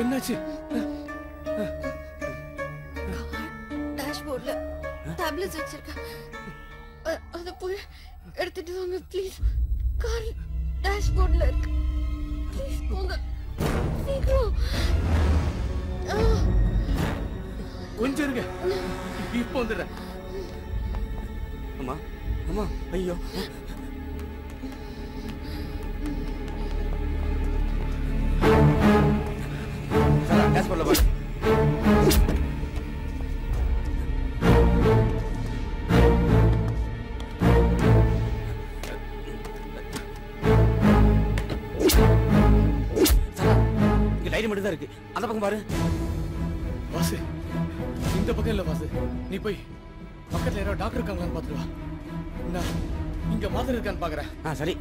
என்னாச்சு? டேஷ்போர்ட்ல டேப்லெட்ஸ் வச்சிருக்கேன். அத போய் எடுத்துட்டு வாங்க ப்ளீஸ் கார் டேஷ்போர்ட்ல இருக்கு. ப்ளீஸ் போங்க. சீக்கிரம். கொஞ்சம் இருங்க. இப்போ வந்துடுறேன். அம்மா அம்மா ஐயோ. சார் டேஷ்போர்ட்ல பாரு. சார் இங்க டைரி மட்டும் தான் இருக்கு. அந்த பக்கம் பாரு. வாசு. இந்த பக்கம் இல்ல வாசு. நீ போய் பக்கத்துல யாரோ டாக்டர் இருக்காங்களான்னு பாத்துட்டு வா. நான் இங்க மாத்திரை இருக்கான்னு பாக்குறேன். ஆ சரி.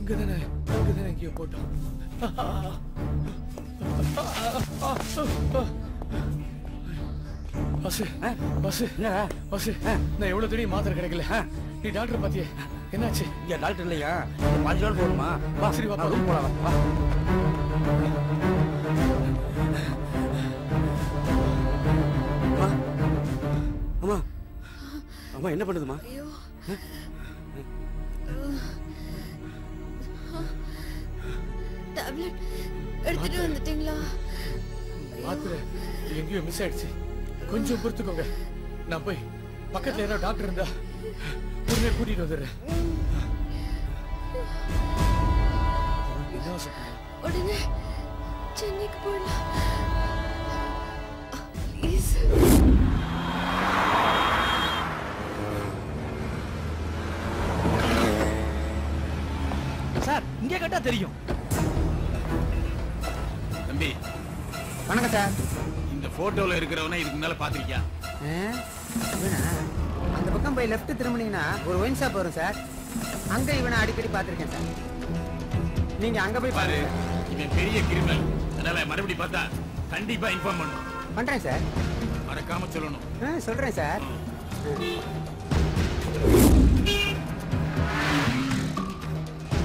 இங்க தானே இங்க தானே எங்கேயோ போட்டோம். வாசு என்னடா வாசு நான் எவ்வளவு தேடி மாத்திரை கிடைக்கல நீ டாக்டர் பாத்தியே? என்னாச்சு? இங்க டாக்டர் இல்லையா? பாஞ்சு நாள் போகணுமா? வா சரி, வா, room போலாம் வா. அம்மா அம்மா அம்மா என்ன பண்ணுதுமா ஐயோ. டேப்லெட் எடுத்துட்டு வந்துட்டீங்களா? மாத்திரை எங்கேயோ மிஸ் ஆயிடுச்சு. கொஞ்சம் பொறுத்துக்கோங்க. நான் போய் பக்கத்துல யாரோ டாக்டர் இருந்தா உடனே கூட்டிட்டு வந்துடுறேன். உடனே சென்னைக்கு போயிடலாம். ப்ளீஸ் சார் இங்க கேட்டா தெரியும். தம்பி. வணக்கம் சார். இந்த போட்டோல இருக்கிறவன இதுக்கு மேல பாத்திருக்கியா அந்த பக்கம் போய் லெஃப்ட் திரும்பினீங்கன்னா ஒரு ஒயின் ஷாப் வரும் சார் அங்க இவனை அடிக்கடி பார்த்திருக்கேன் சார் நீங்க அங்க போய் பாரு இவன் பெரிய கிரிமினல் அதனால மறுபடியும் பார்த்தா கண்டிப்பா இன்ஃபார்ம் பண்ணும். பண்றேன் சார் மறக்காம சொல்லணும். ஆ, சொல்றேன் சார்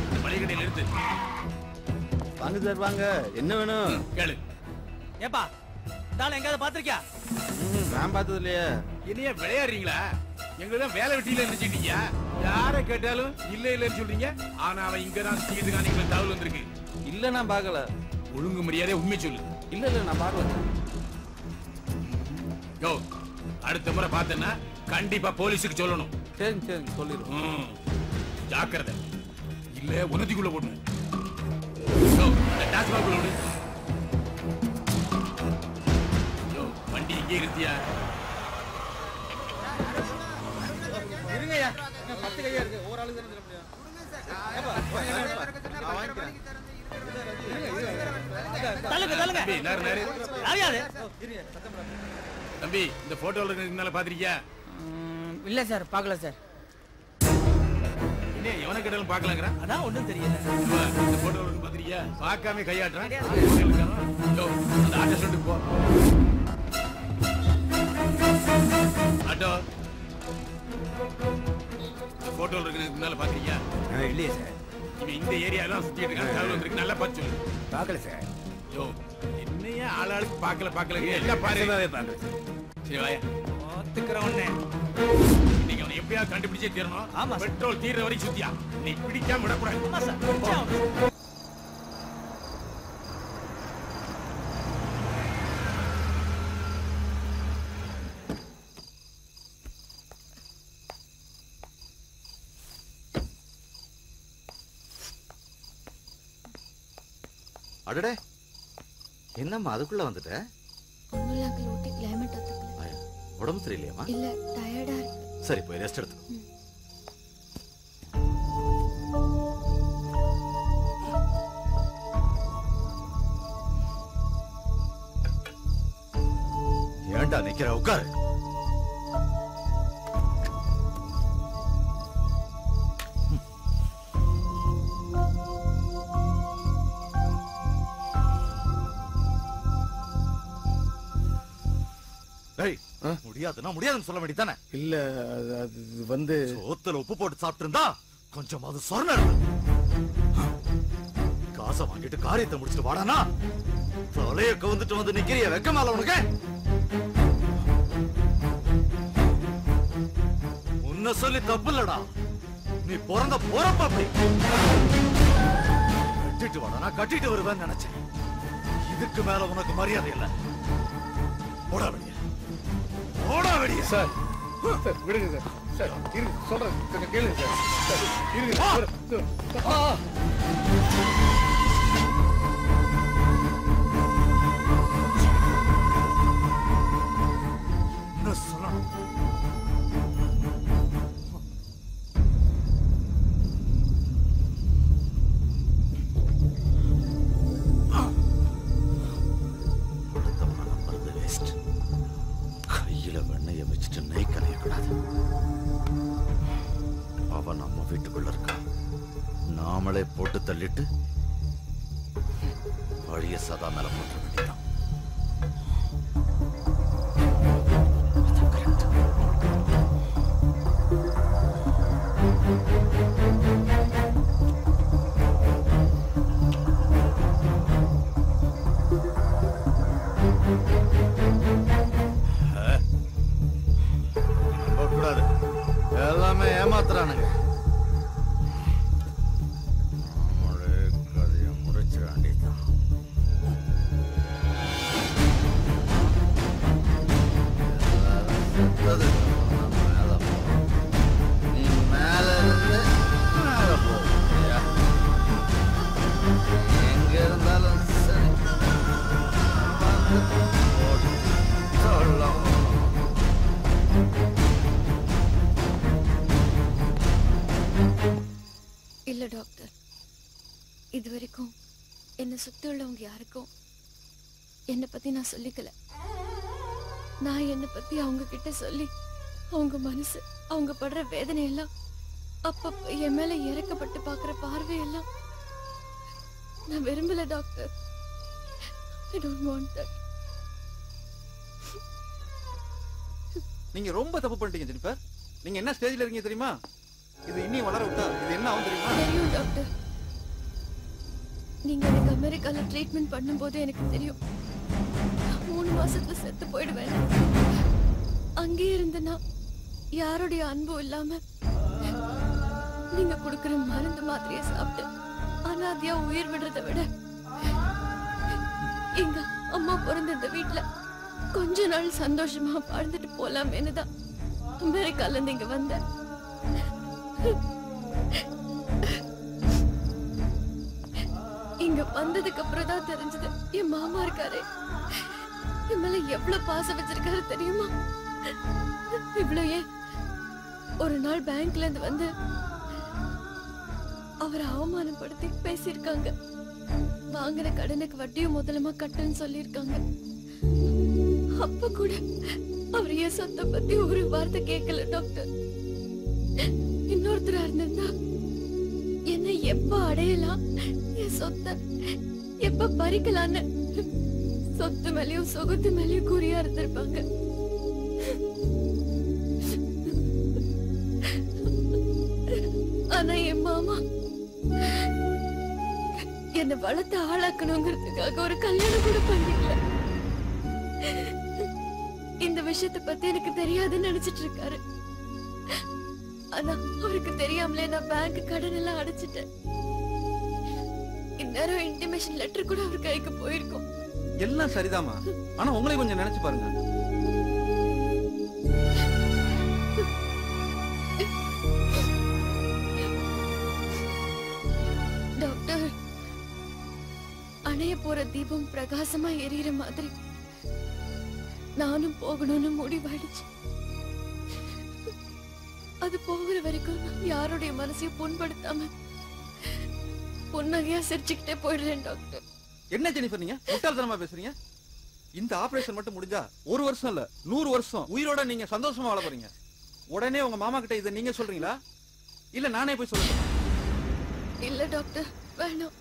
இந்த மளிகை நிறுத்து வாங்க சார் வாங்க. என்ன வேணும்? கேளு. ஏப்பா தாள எங்காவது பாத்திருக்கியா நான் பார்த்தது இல்லையே. என்னைய விளையாடுறீங்களா? எங்களுக்கு வேலை வெட்டியில நினைச்சிட்டீங்க யார கேட்டாலும் இல்ல இல்லன்னு சொல்றீங்க. ஆனா அவன் இங்க தான் இருக்கான் எங்களுக்கு தகவல் வந்திருக்கு. இல்ல நான் பார்க்கல. ஒழுங்கு மரியாதை உண்மை சொல்லு. இல்ல இல்ல நான் பார்க்கல. யோ அடுத்த முறை பார்த்தேன்னா கண்டிப்பா போலீஸுக்கு சொல்லணும். சரி சரி சொல்லிடுவோம் ம், ஜாக்கிரதை. இல்ல உனதிக்குள்ள போடணும் டாஸ்மாக் விடு. இருத்தியா இருங்கய்யா. பத்து கையா இருக்கு. ஒரு தானே முடியும். தள்ளுங்க தள்ளுங்க. தம்பி நேரு நேரு யார் யாரு தம்பி இந்த போட்டோல இருக்கிறதுனால பாத்திருக்கியா இல்ல சார் பார்க்கல சார். என்ன எவனை கேட்டாலும் பார்க்கலாங்கிறான் அதான் ஒண்ணும் தெரியல. இந்த இருக்கு பாத்திருக்கியா பார்க்காம கையாட்டுறான்? அந்த ஆட்டோ போ. ஆட்டோ இந்த போட்டோல இருக்கிறதுனால பாத்திருக்கியா இல்லையே சார். இவன் இந்த ஏரியாலாம் சுத்திட்டு இருக்கான் தகவல் வந்திருக்கு. நல்லா பார்த்து சொல்லு. பார்க்கல சார். யோ என்னையா ஆளாளுக்கு பார்க்கல பார்க்கல. எல்லாம் பாரு? பார்க்கல சார். வாயா. ஒத்துக்கிறேன் உடனே நீங்க அவனை எப்படியாவது கண்டுபிடிச்சே தீரணும். பெட்ரோல் தீர்ற வரைக்கும் சுத்தியா? நீ பிடிக்காம விடக்கூடாது. அடடே. என்னம்மா அதுக்குள்ள வந்துட்ட? ஒன்றும் இல்லை அங்கிள் ஊட்டி கிளைமேட் ஒத்துக்கல உடம்பு சரியில்லையாம்மா? இல்லை டயர்டாக இருக்கு. சரி போய் ரெஸ்ட் எடுத்துக்கோ. ஏன்டா நிக்கிற? உட்காரு. முடியாதுன்னா முடியாதுன்னு சொல்ல வேண்டியதானே இல்ல அது- அது வந்து சோத்துல உப்பு போட்டு சாப்பிட்டு இருந்தா கொஞ்சமாவது சொர்ணம் காசை வாங்கிட்டு காரியத்தை முடிச்சிட்டு வாடானா? தலைய கவுந்துட்டு வந்து நிக்கிறிய வெக்கமால உனக்கு? உன்னை சொல்லி தப்பு இல்லடா. நீ பிறந்த போறப்ப அப்படி. கட்டிட்டு வாடா நான் கட்டிட்டு வருவேன்னு நினைச்சேன். இதுக்கு மேல உனக்கு மரியாதை இல்ல. போடா வெளிய. போடா வெளிய சார். சார் விடுங்க சார். சார் இருங்க சொல்றேன். கேளுங்க சார். சார் இருங்க சார். வழிய சதா மேல போட்டு வேண்டியதான் எல்லாமே ஏமாத்துறானுங்க. இது வரைக்கும் என்னை சுத்தி உள்ளவங்க யாருக்கும் என்னை பத்தி நான் சொல்லிக்கல. நான் என்னை பத்தி அவங்க கிட்ட சொல்லி அவங்க மனசு அவங்க படுற வேதனை எல்லாம் அப்பப்ப என் மேல இறக்கப்பட்டு பாக்குற பார்வையெல்லாம் நான் விரும்பல doctor. I don't want that நீங்க ரொம்ப தப்பு பண்ணிட்டீங்க ஜெனிஃபர். நீங்க என்ன ஸ்டேஜ்ல இருக்கீங்க தெரியுமா? இது இன்னும் வளர விட்டா இது என்ன ஆகும் தெரியுமா தெரியும் டாக்டர் நீங்க எனக்கு அமெரிக்கால ட்ரீட்மெண்ட் பண்ணும்போது எனக்கு தெரியும். மூணு மாசத்துல செத்து போயிடுவேன். அங்கே இருந்தனா யாருடைய அன்பும் இல்லாம நீங்க கொடுக்குற மருந்து மாத்திரைய சாப்பிட்டு அனாதியா உயிர் விடுறதை விட எங்க அம்மா பிறந்த இந்த வீட்டுல கொஞ்ச நாள் சந்தோஷமா வாழ்ந்துட்டு போலாமேனு தான் அமெரிக்கால இருந்து இங்க வந்தேன். இங்க வந்ததுக்கு அப்புறம் தான் தெரிஞ்சது. என் மாமா இருக்காரு. என் மேல எவ்வளவு பாசம் வச்சிருக்காரு தெரியுமா? இவ்வளவு ஏன்? ஒரு நாள் பேங்க்ல இருந்து வந்து அவரை அவமானப்படுத்தி பேசியிருக்காங்க. வாங்கின கடனுக்கு வட்டியும் முதலமா கட்டுன்னு சொல்லியிருக்காங்க. அப்ப கூட அவர் என் சொத்தை பத்தி ஒரு வார்த்தை கேட்கல டாக்டர். இன்னொருத்தரா இருந்திருந்தா என்ன எப்ப அடையலாம்? என் சொத்தை எப்ப பறிக்கலான்னு சொத்து மேலயும் சொகுத்து மேலயும் குறியா இருந்திருப்பாங்க. ஆனா என் மாமா என்னை வளர்த்து ஆளாக்கணுங்கிறதுக்காக ஒரு கல்யாணம் கூட பண்ணிக்கல. இந்த விஷயத்தை பத்தி எனக்கு தெரியாதுன்னு நினைச்சிட்டு இருக்காரு. ஆனா அவருக்கு தெரியாமலே நான் பேங்க் கடன் எல்லாம் அடைச்சிட்டேன். இந்நேரம் இன்டிமேஷன் லெட்டர் கூட அவர் கைக்கு போயிருக்கும். எல்லாம் சரிதாம்மா. ஆனா உங்களை கொஞ்சம் நினைச்சு பாருங்க. டாக்டர் அணைய போற தீபம் பிரகாசமா எரியற மாதிரி. நானும் போகணும்னு முடிவாயிடுச்சு அது போகிற வரைக்கும் யாருடைய மனசையும் புண்படுத்தாம புன்னகையா சிரிச்சுக்கிட்டே போயிடுறேன் டாக்டர் என்ன ஜெனிஃபர் நீங்க? முட்டாள்தனமா பேசுறீங்க? இந்த ஆபரேஷன் மட்டும் முடிஞ்சா ஒரு வருஷம் இல்ல நூறு வருஷம் உயிரோட நீங்க சந்தோஷமா வாழ போறீங்க. உடனே உங்க மாமா கிட்ட இதை நீங்க சொல்றீங்களா? இல்ல நானே போய் சொல்லட்டுமா இல்ல டாக்டர் வேணாம்.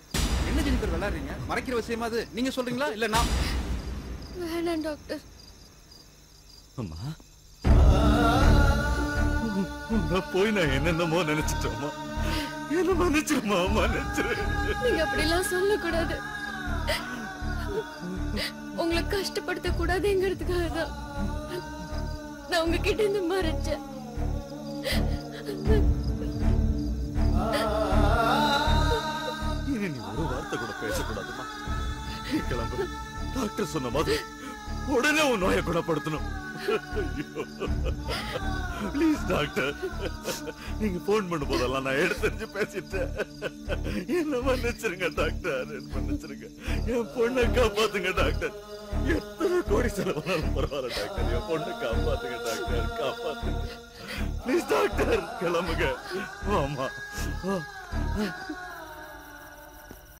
என்ன ஜெனிஃபர் விளையாடுறீங்க? மறைக்கிற விஷயமா அது? நீங்க சொல்றீங்களா? இல்ல நான்? வேணாம் டாக்டர் அம்மா. நான் போய் நான் என்னென்னமோ நினைச்சிட்டோமா என்ன மன்னிச்சிருமா மன்னிச்சிரு. நீங்க அப்படிலாம் சொல்லக்கூடாது. உங்களை கஷ்டப்படுத்த கூடாதுங்கிறதுக்காக தான் நான் உங்ககிட்ட இருந்து மறைச்சேன். இனி நீ ஒரு வார்த்தை கூட பேசக்கூடாதுமா நீ கிளம்பு. டாக்டர் சொன்ன மாதிரி உடனே உன் நோயை குணப்படுத்தணும். ப்ளீஸ் டாக்டர் நீங்க போன் பண்ணும் போதெல்லாம் நான் எடுத்து பேசிட்டேன். என்ன மன்னிச்சிருங்க டாக்டர் என்ன மன்னிச்சிருங்க. என் பொண்ணை காப்பாத்துங்க டாக்டர் எத்தனை கோடி செலவானாலும் பரவாயில்ல டாக்டர் என் பொண்ணை காப்பாத்துங்க டாக்டர் காப்பாத்துங்க. ப்ளீஸ் டாக்டர் கிளம்புங்க. ஆமா